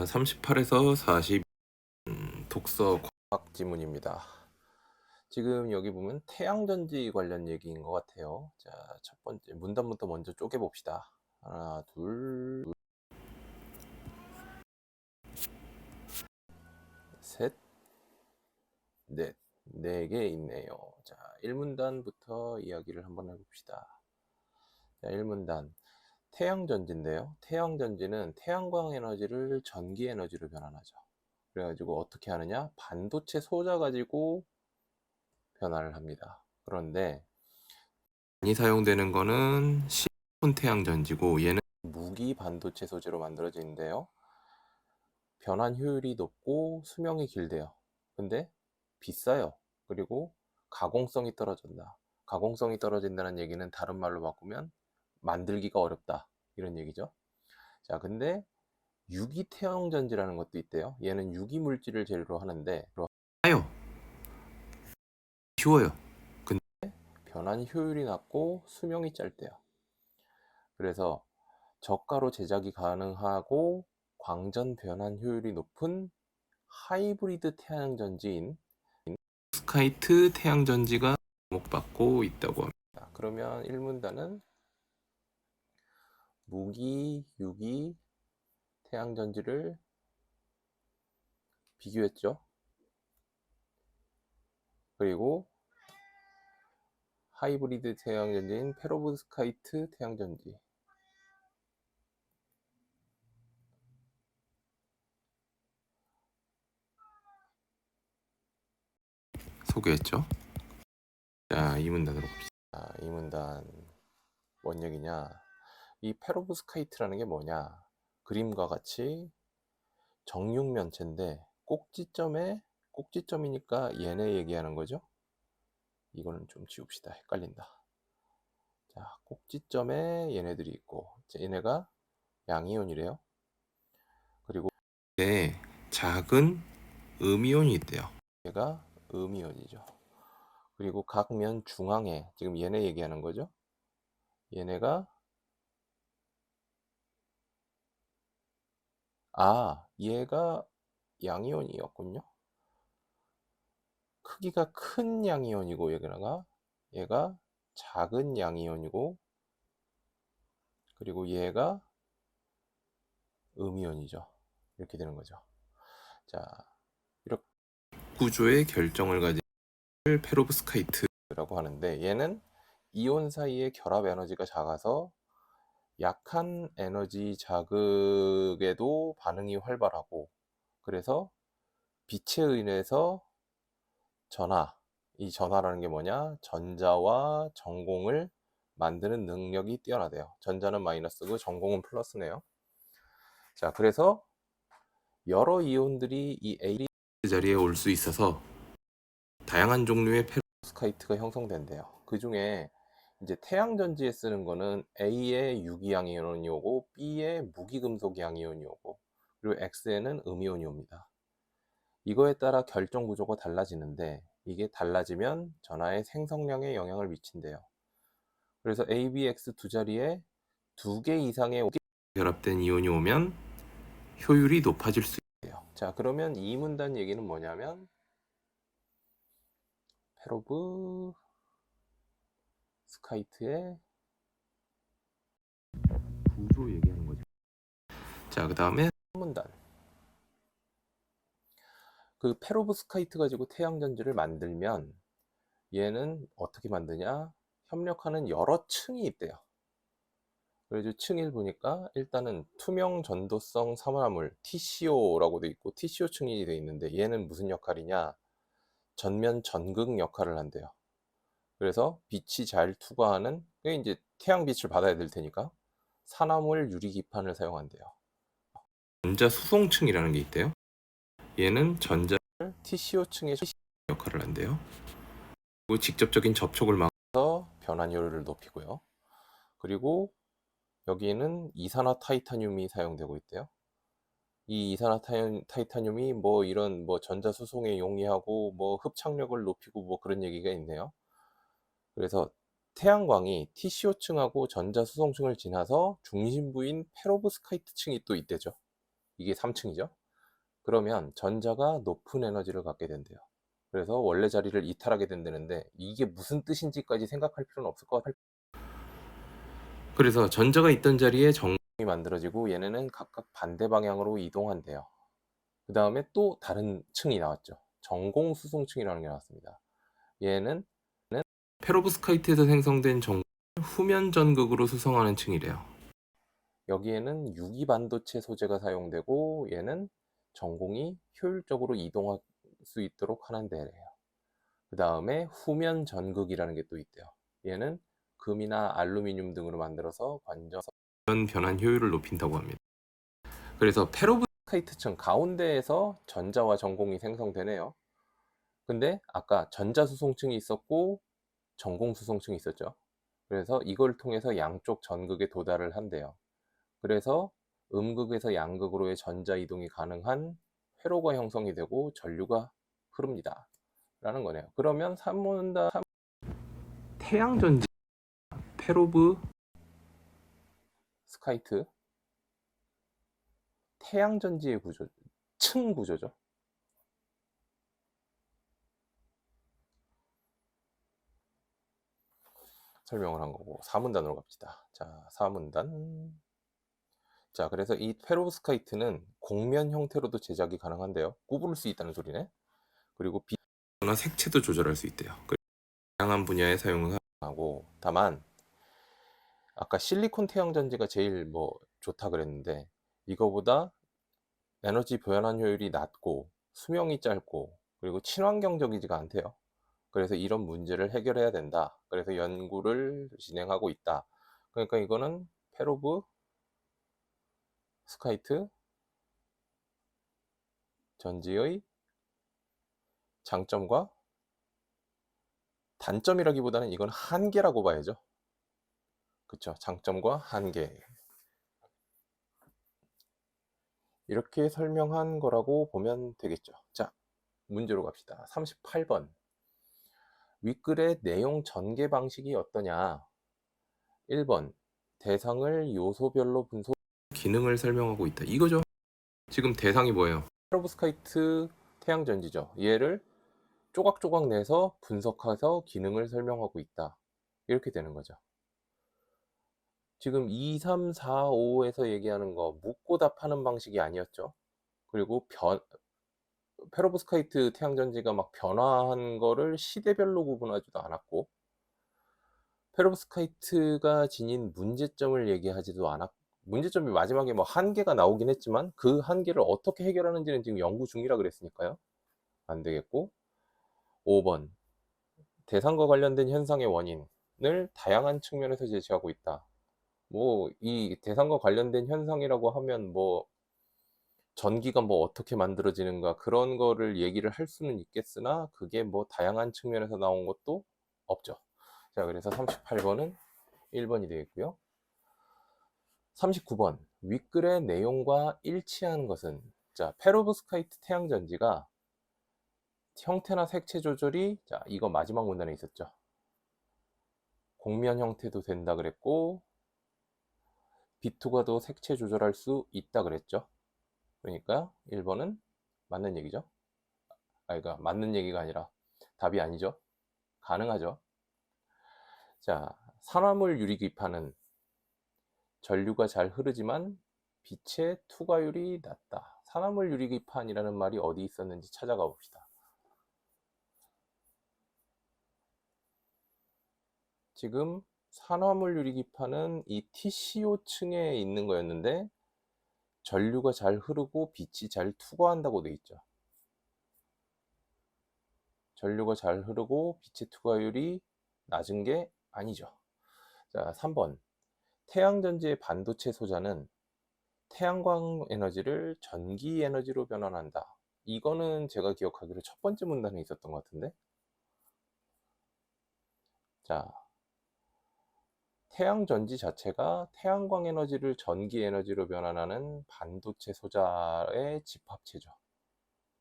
38에서 40 음, 독서 과학 지문입니다. 지금 여기 보면 태양전지 관련 얘기인 것 같아요. 자, 첫 번째 문단부터 먼저 쪼개 봅시다. 하나, 둘, 둘, 셋, 넷, 네 개 있네요. 자, 1문단부터 이야기를 한번 해봅시다. 자, 1문단. 태양전지인데요. 태양전지는 태양광 에너지를 전기 에너지로 변환하죠. 그래가지고 어떻게 하느냐? 반도체 소자 가지고 변화를 합니다. 그런데 많이 사용되는 거는 시폰 태양전지고 얘는 무기 반도체 소재로 만들어지는데요. 변환 효율이 높고 수명이 길대요. 근데 비싸요. 그리고 가공성이 떨어진다. 가공성이 떨어진다는 얘기는 다른 말로 바꾸면 만들기가 어렵다. 이런 얘기죠. 자, 근데 유기 태양전지라는 것도 있대요. 얘는 유기 물질을 재료로 하는데 싸요. 쉬워요. 근데 변환 효율이 낮고 수명이 짧대요. 그래서 저가로 제작이 가능하고 광전 변환 효율이 높은 하이브리드 태양전지인 스카이트 태양전지가 주목받고 있다고 합니다. 그러면 1문단은 무기, 유기, 태양전지를 비교했죠. 그리고 하이브리드 태양전지인 페로브스카이트 태양전지 소개했죠. 자, 이 문단으로 봅시다. 자, 이 문단 뭔 얘기냐? 이 페로브스카이트라는 게 뭐냐? 그림과 같이 정육면체인데 꼭지점에 꼭지점이니까 얘네 얘기하는 거죠. 이거는 좀 지웁시다. 헷갈린다. 자, 꼭지점에 얘네들이 있고 얘네가 양이온이래요. 그리고 네, 작은 음이온이 있대요. 얘가 음이온이죠. 그리고 각 면 중앙에 지금 얘네 얘기하는 거죠. 얘네가 아, 얘가 양이온이었군요. 크기가 큰 양이온이고 얘가 얘가 작은 양이온이고 그리고 얘가 음이온이죠. 이렇게 되는 거죠. 자, 이렇게 구조의 결정을 가진 페로브스카이트라고 하는데 얘는 이온 사이의 결합 에너지가 작아서 약한 에너지 자극에도 반응이 활발하고 그래서 빛에 의해서 전하, 이 전하라는 게 뭐냐? 전자와 전공을 만드는 능력이 뛰어나대요. 전자는 마이너스고 전공은 플러스네요. 자, 그래서 여러 이온들이 이 A 자리에 올 수 있어서 다양한 종류의 페로스카이트가 형성된대요. 그 중에 이제 태양전지에 쓰는 거는 A의 유기양이온이 오고 B의 무기금속양이온이 오고 그리고 X에는 음이온이 옵니다. 이거에 따라 결정 구조가 달라지는데 이게 달라지면 전하의 생성량에 영향을 미친대요. 그래서 A, B, X 두 자리에 두 개 이상의 결합된 이온이 오면 효율이 높아질 수 있대요. 자, 그러면 이 문단 얘기는 뭐냐면 페로브 스카이트의 구조 얘기하는 거죠. 자, 그 다음에 문단. 그 페로브스카이트 가지고 태양 전지를 만들면 얘는 어떻게 만드냐? 협력하는 여러 층이 있대요. 그래서 층을 보니까 일단은 투명 전도성 산화물 TCO라고 돼 있고 TCO 층이 돼 있는데 얘는 무슨 역할이냐? 전면 전극 역할을 한대요. 그래서 빛이 잘 투과하는 그게 이제 태양빛을 받아야 될 테니까 산화물 유리 기판을 사용한대요. 전자 수송층이라는 게 있대요. 얘는 전자 TCO층의 역할을 한대요. 그리고 직접적인 접촉을 막아서 변환 효율을 높이고요. 그리고 여기에는 이산화 타이타늄이 사용되고 있대요. 이 이산화 타이타늄이 뭐 이런 뭐 전자 수송에 용이하고 뭐 흡착력을 높이고 뭐 그런 얘기가 있네요. 그래서 태양광이 TCO층하고 전자 수송층을 지나서 중심부인 페로브스카이트층이 또 있대죠. 이게 3층이죠. 그러면 전자가 높은 에너지를 갖게 된대요. 그래서 원래 자리를 이탈하게 된다는데 이게 무슨 뜻인지까지 생각할 필요는 없을 것 같아요. 그래서 전자가 있던 자리에 정이 만들어지고 얘네는 각각 반대 방향으로 이동한대요. 그 다음에 또 다른 층이 나왔죠. 전공 수송층이라는 게 나왔습니다. 얘는 페로브스카이트에서 생성된 정 후면 전극으로 수송하는 층이래요. 여기에는 유기 반도체 소재가 사용되고 얘는 전공이 효율적으로 이동할 수 있도록 하는 데래요. 그 다음에 후면 전극이라는 게 또 있대요. 얘는 금이나 알루미늄 등으로 만들어서 관전 변환 효율을 높인다고 합니다. 그래서 페로브스카이트층 가운데에서 전자와 전공이 생성되네요. 근데 아까 전자 수송층이 있었고 전공 수송층이 있었죠. 그래서 이걸 통해서 양쪽 전극에 도달을 한대요. 그래서 음극에서 양극으로의 전자 이동이 가능한 회로가 형성이 되고 전류가 흐릅니다. 라는 거네요. 그러면 삼문다 태양 전지 페로브 스카이트 태양 전지의 구조 층 구조죠. 설명을 한 거고 4문단으로 갑시다. 자, 4문단. 자, 그래서 이 페로브스카이트는 곡면 형태로도 제작이 가능한데요. 구부를 수 있다는 소리네. 그리고 빛이나 색채도 조절할 수 있대요. 그래서 다양한 분야에 사용을 하고 다만 아까 실리콘 태양 전지가 제일 뭐 좋다 그랬는데 이거보다 에너지 보연한 효율이 낮고 수명이 짧고 그리고 친환경적이지가 않대요. 그래서 이런 문제를 해결해야 된다. 그래서 연구를 진행하고 있다. 그러니까 이거는 페로브 스카이트 전지의 장점과 단점이라기보다는 이건 한계라고 봐야죠. 그쵸. 장점과 한계. 이렇게 설명한 거라고 보면 되겠죠. 자, 문제로 갑시다. 38번. 윗글의 내용 전개 방식이 어떠냐? 1번. 대상을 요소별로 분석, 기능을 설명하고 있다. 이거죠. 지금 대상이 뭐예요? 페로브스카이트 태양전지죠. 얘를 조각조각 내서 분석해서 기능을 설명하고 있다. 이렇게 되는 거죠. 지금 2, 3, 4, 5에서 얘기하는 거 묻고 답하는 방식이 아니었죠. 그리고 변, 페로브스카이트 태양전지가 막 변화한 거를 시대별로 구분하지도 않았고 페로브스카이트가 지닌 문제점을 얘기하지도 않았고 문제점이 마지막에 뭐 한계가 나오긴 했지만 그 한계를 어떻게 해결하는지는 지금 연구 중이라 그랬으니까요. 안 되겠고 5번 대상과 관련된 현상의 원인을 다양한 측면에서 제시하고 있다. 뭐 이 대상과 관련된 현상이라고 하면 뭐 전기가 뭐 어떻게 만들어지는가 그런 거를 얘기를 할 수는 있겠으나 그게 뭐 다양한 측면에서 나온 것도 없죠. 자, 그래서 38번은 1번이 되겠고요. 39번 윗글의 내용과 일치하는 것은 자, 페로브스카이트 태양전지가 형태나 색채 조절이 자, 이거 마지막 문단에 있었죠. 곡면 형태도 된다 그랬고 비투가도 색채 조절할 수 있다 그랬죠. 그러니까 1번은 맞는 얘기죠. 아, 그러니까 맞는 얘기가 아니라 답이 아니죠. 가능하죠. 자, 산화물 유리기판은 전류가 잘 흐르지만 빛의 투과율이 낮다. 산화물 유리기판이라는 말이 어디 있었는지 찾아가 봅시다. 지금 산화물 유리기판은 이 TCO층에 있는 거였는데 전류가 잘 흐르고 빛이 잘 투과한다고 돼 있죠. 전류가 잘 흐르고 빛의 투과율이 낮은 게 아니죠. 자, 3번. 태양전지의 반도체 소자는 태양광 에너지를 전기 에너지로 변환한다. 이거는 제가 기억하기로 첫 번째 문단에 있었던 것 같은데. 자, 태양 전지 자체가 태양광 에너지를 전기 에너지로 변환하는 반도체 소자의 집합체죠.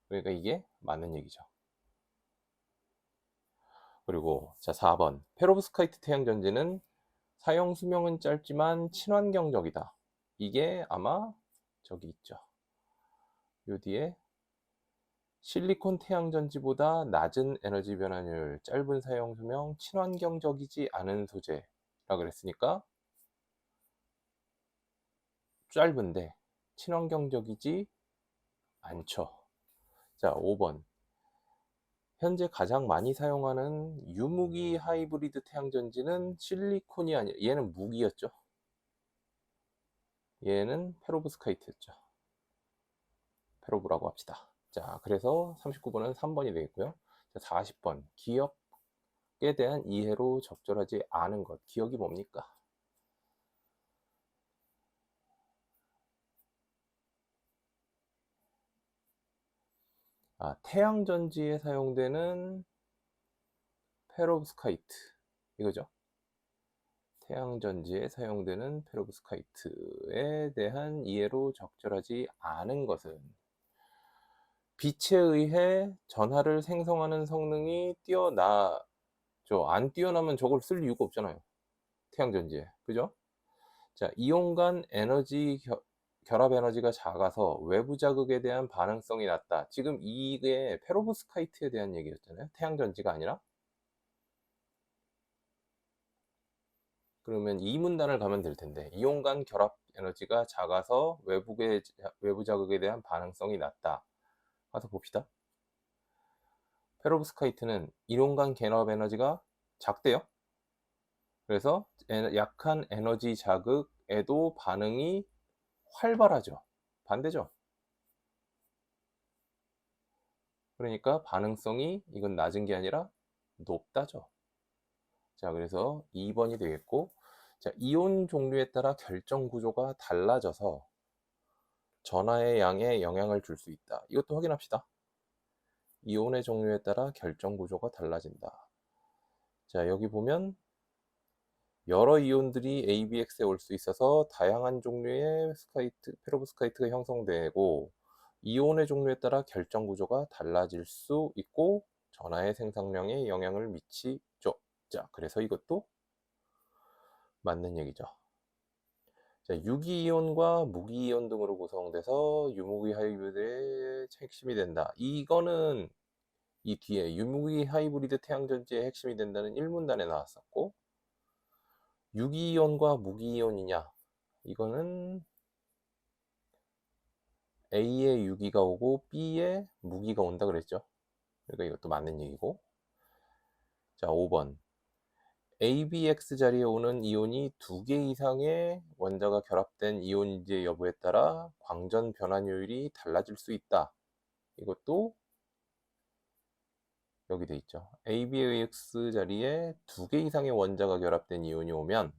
그러니까 이게 맞는 얘기죠. 그리고 자 4번 페로브스카이트 태양 전지는 사용 수명은 짧지만 친환경적이다. 이게 아마 저기 있죠. 요 뒤에 실리콘 태양 전지보다 낮은 에너지 변환율, 짧은 사용 수명, 친환경적이지 않은 소재라 그랬으니까 짧은데 친환경적이지 않죠. 자, 5번. 현재 가장 많이 사용하는 유무기 하이브리드 태양전지는 실리콘이 아니라 얘는 무기였죠. 얘는 페로브스카이트였죠. 페로브라고 합시다. 자, 그래서 39번은 3번이 되겠고요. 자, 40번. 기 억에 대한 이해로 적절하지 않은 것. 기억이 뭡니까? 아, 태양전지에 사용되는 페로브스카이트. 이거죠. 태양전지에 사용되는 페로브스카이트에 대한 이해로 적절하지 않은 것은 빛에 의해 전하를 생성하는 성능이 뛰어나 죠. 안 뛰어나면 저걸 쓸 이유가 없잖아요. 태양전지에. 그죠? 자, 이온 간 에너지 겨, 결합 에너지가 작아서 외부 자극에 대한 반응성이 낮다. 지금 이게 페로브스카이트에 대한 얘기였잖아요. 태양전지가 아니라. 그러면 이 문단을 가면 될 텐데 이온 간 결합 에너지가 작아서 외부의, 외부 자극에 대한 반응성이 낮다. 가서 봅시다. 페로브스카이트는 이온 간 결합 에너지가 작대요. 그래서 약한 에너지 자극에도 반응이 활발하죠. 반대죠. 그러니까 반응성이 이건 낮은 게 아니라 높다죠. 자, 그래서 2번이 되겠고, 자, 이온 종류에 따라 결정 구조가 달라져서 전하의 양에 영향을 줄 수 있다. 이것도 확인합시다. 이온의 종류에 따라 결정 구조가 달라진다. 자, 여기 보면 여러 이온들이 ABX에 올 수 있어서 다양한 종류의 스카이트, 페로브스카이트가 형성되고 이온의 종류에 따라 결정 구조가 달라질 수 있고 전하의 생성량에 영향을 미치죠. 자, 그래서 이것도 맞는 얘기죠. 자, 유기이온과 무기이온 등으로 구성돼서 유무기 하이브리드의 핵심이 된다. 이거는 이 뒤에 유무기 하이브리드 태양전지의 핵심이 된다는 1문단에 나왔었고 유기이온과 무기이온이냐? 이거는 A에 유기가 오고 B에 무기가 온다 그랬죠? 그러니까 이것도 맞는 얘기고. 자 5번. ABX 자리에 오는 이온이 두 개 이상의 원자가 결합된 이온인지 여부에 따라 광전 변환율이 달라질 수 있다 이것도 여기 돼 있죠. ABX 자리에 두 개 이상의 원자가 결합된 이온이 오면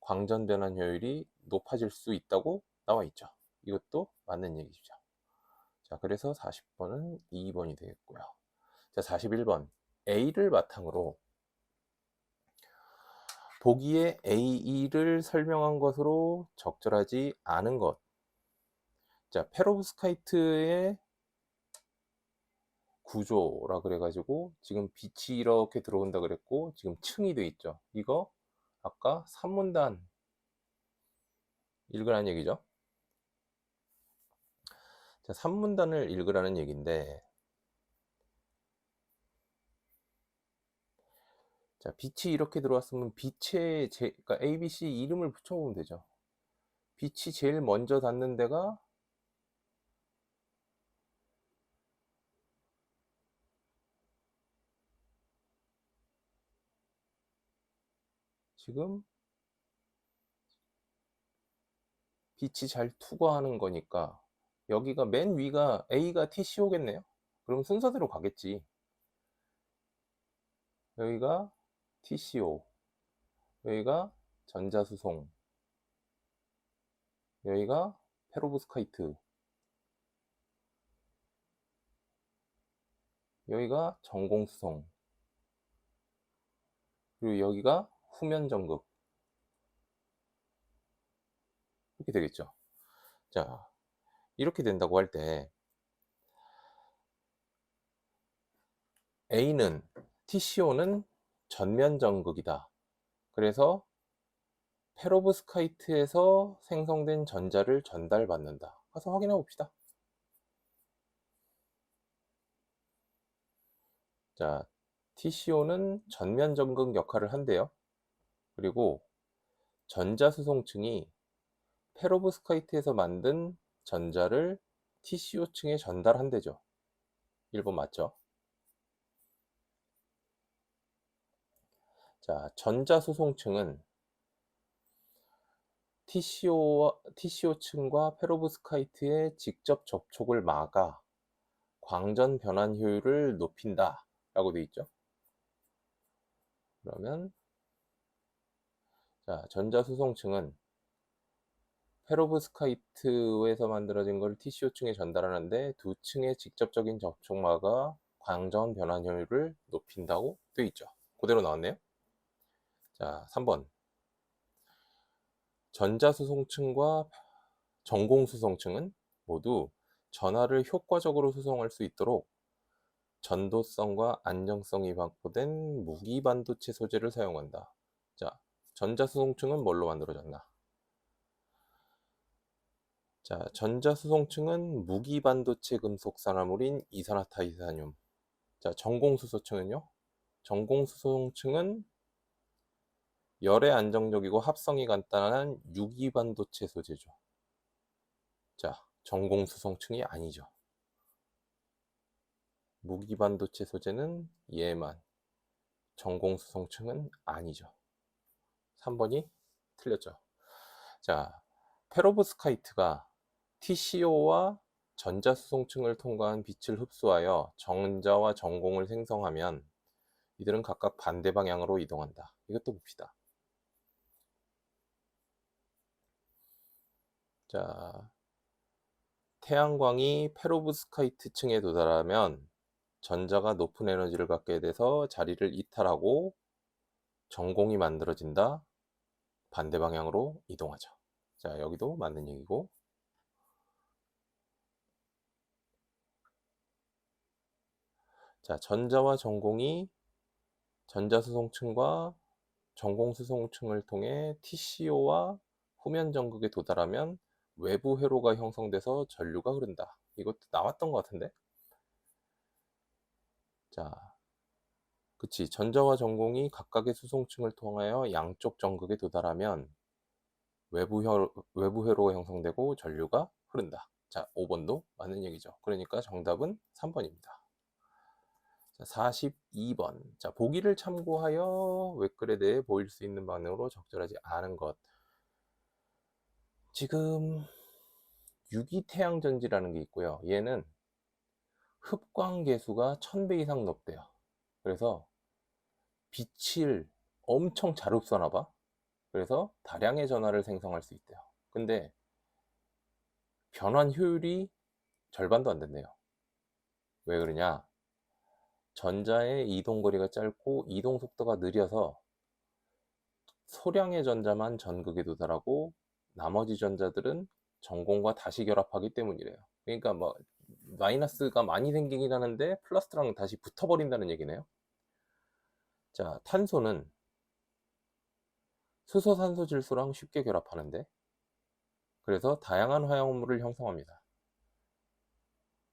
광전 변환 효율이 높아질 수 있다고 나와 있죠. 이것도 맞는 얘기죠. 자, 그래서 40번은 2번이 되겠고요. 자, 41번. A를 바탕으로 보기에 AE를 설명한 것으로 적절하지 않은 것. 자, 페로브스카이트의 구조라 그래가지고 지금 빛이 이렇게 들어온다 그랬고 지금 층이 돼 있죠. 이거 아까 3문단 읽으라는 얘기죠. 자, 3문단을 읽으라는 얘기인데 자, 빛이 이렇게 들어왔으면 빛의 제, 그러니까 ABC 이름을 붙여보면 되죠. 빛이 제일 먼저 닿는 데가 지금 빛이 잘 투과하는 거니까 여기가 맨 위가 A가 TCO겠네요. 그럼 순서대로 가겠지. 여기가 TCO, 여기가 전자수송, 여기가 페로브스카이트, 여기가 전공수송, 그리고 여기가 후면 정극. 이렇게 되겠죠. 자, 이렇게 된다고 할 때 A는 TCO는 전면 전극이다. 그래서 페로브스카이트에서 생성된 전자를 전달받는다. 가서 확인해 봅시다. 자, TCO는 전면 전극 역할을 한대요. 그리고 전자수송층이 페로브스카이트에서 만든 전자를 TCO층에 전달한대죠. 1번 맞죠? 자, 전자수송층은 TCO, TCO층과 페로브스카이트의 직접 접촉을 막아 광전 변환 효율을 높인다 라고 되어 있죠. 그러면 자, 전자수송층은 페로브스카이트에서 만들어진 걸 TCO층에 전달하는데 두 층의 직접적인 접촉마가 광전 변환 효율을 높인다고 되어 있죠. 그대로 나왔네요. 자, 3번. 전자수송층과 전공수송층은 모두 전하를 효과적으로 수송할 수 있도록 전도성과 안정성이 확보된 무기 반도체 소재를 사용한다. 자, 전자수송층은 뭘로 만들어졌나? 자, 전자수송층은 무기 반도체 금속 산화물인 이산화탄이산륨. 자, 전공수소층은요? 전공수송층은 열에 안정적이고 합성이 간단한 유기 반도체 소재죠. 자, 전공수송층이 아니죠. 무기 반도체 소재는 얘만. 전공수송층은 아니죠. 3번이 틀렸죠. 자, 페로브스카이트가 TCO와 전자수송층을 통과한 빛을 흡수하여 전자와 전공을 생성하면 이들은 각각 반대 방향으로 이동한다. 이것도 봅시다. 자, 태양광이 페로브스카이트 층에 도달하면 전자가 높은 에너지를 갖게 돼서 자리를 이탈하고 전공이 만들어진다. 반대 방향으로 이동하죠. 자, 여기도 맞는 얘기고. 자, 전자와 전공이 전자수송층과 전공수송층을 통해 TCO와 후면 전극에 도달하면 외부 회로가 형성돼서 전류가 흐른다. 이것도 나왔던 것 같은데? 자, 그치. 전자와 전공이 각각의 수송층을 통하여 양쪽 전극에 도달하면 외부, 회, 외부 회로가 형성되고 전류가 흐른다. 자, 5번도 맞는 얘기죠. 그러니까 정답은 3번입니다. 자, 42번. 자, 보기를 참고하여 외글에 대해 보일 수 있는 방향으로 적절하지 않은 것. 지금 유기태양전지라는 게 있고요. 얘는 흡광 계수가 1000배 이상 높대요. 그래서 빛을 엄청 잘 흡수하나 봐. 그래서 다량의 전하를 생성할 수 있대요. 근데 변환 효율이 절반도 안 된대요. 왜 그러냐? 전자의 이동 거리가 짧고 이동 속도가 느려서 소량의 전자만 전극에 도달하고 나머지 전자들은 전공과 다시 결합하기 때문이래요. 그러니까 뭐 마이너스가 많이 생기긴 하는데 플러스랑 다시 붙어버린다는 얘기네요. 자, 탄소는 수소, 산소, 질소랑 쉽게 결합하는데 그래서 다양한 화합물을 형성합니다.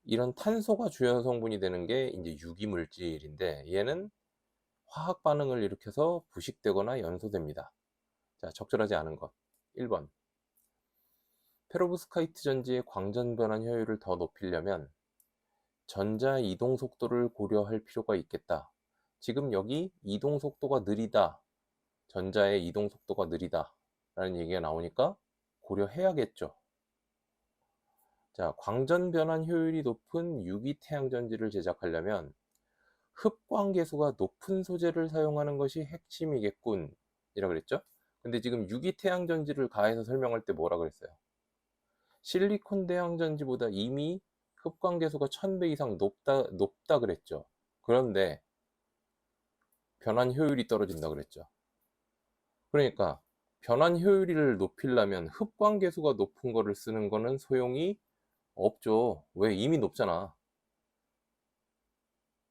이런 탄소가 주요 성분이 되는 게 이제 유기물질인데 얘는 화학 반응을 일으켜서 부식되거나 연소됩니다. 자, 적절하지 않은 것. 1번. 페로브스카이트 전지의 광전 변환 효율을 더 높이려면 전자 이동 속도를 고려할 필요가 있겠다. 지금 여기 이동 속도가 느리다. 전자의 이동 속도가 느리다. 라는 얘기가 나오니까 고려해야겠죠. 자, 광전 변환 효율이 높은 유기 태양 전지를 제작하려면 흡광 계수가 높은 소재를 사용하는 것이 핵심이겠군. 이라 그랬죠? 근데 지금 유기 태양 전지를 가해서 설명할 때 뭐라 그랬어요? 실리콘 대항전지보다 이미 흡광 계수가 1000배 이상 높다, 높다 그랬죠. 그런데 변환 효율이 떨어진다 그랬죠. 그러니까 변환 효율을 높이려면 흡광 계수가 높은 거를 쓰는 거는 소용이 없죠. 왜? 이미 높잖아.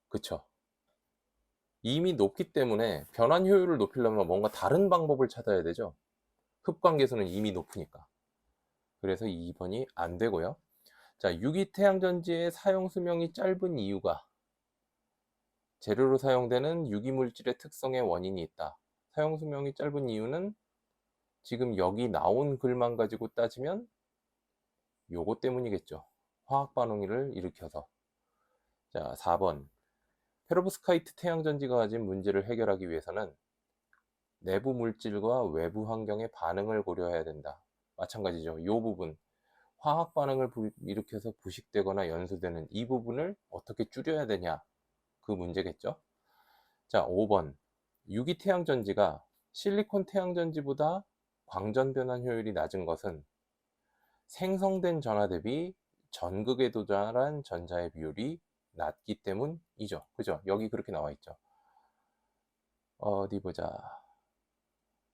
그쵸? 이미 높기 때문에 변환 효율을 높이려면 뭔가 다른 방법을 찾아야 되죠. 흡광 계수는 이미 높으니까. 그래서 2번이 안 되고요. 자, 유기 태양전지의 사용 수명이 짧은 이유가 재료로 사용되는 유기물질의 특성에 원인이 있다. 사용 수명이 짧은 이유는 지금 여기 나온 글만 가지고 따지면 요거 때문이겠죠. 화학 반응을 일으켜서. 자, 4번. 페로브스카이트 태양전지가 가진 문제를 해결하기 위해서는 내부 물질과 외부 환경의 반응을 고려해야 된다. 마찬가지죠. 이 부분. 화학 반응을 부- 일으켜서 부식되거나 연소되는 이 부분을 어떻게 줄여야 되냐. 그 문제겠죠. 자, 5번. 유기 태양전지가 실리콘 태양전지보다 광전 변환 효율이 낮은 것은 생성된 전하 대비 전극에 도달한 전자의 비율이 낮기 때문이죠. 그죠? 여기 그렇게 나와 있죠. 어디 보자.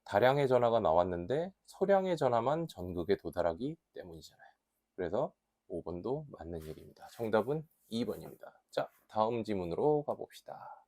다량의 전하가 나왔는데 소량의 전하만 전극에 도달하기 때문이잖아요. 그래서 5번도 맞는 얘기입니다. 정답은 2번입니다. 자, 다음 지문으로 가봅시다.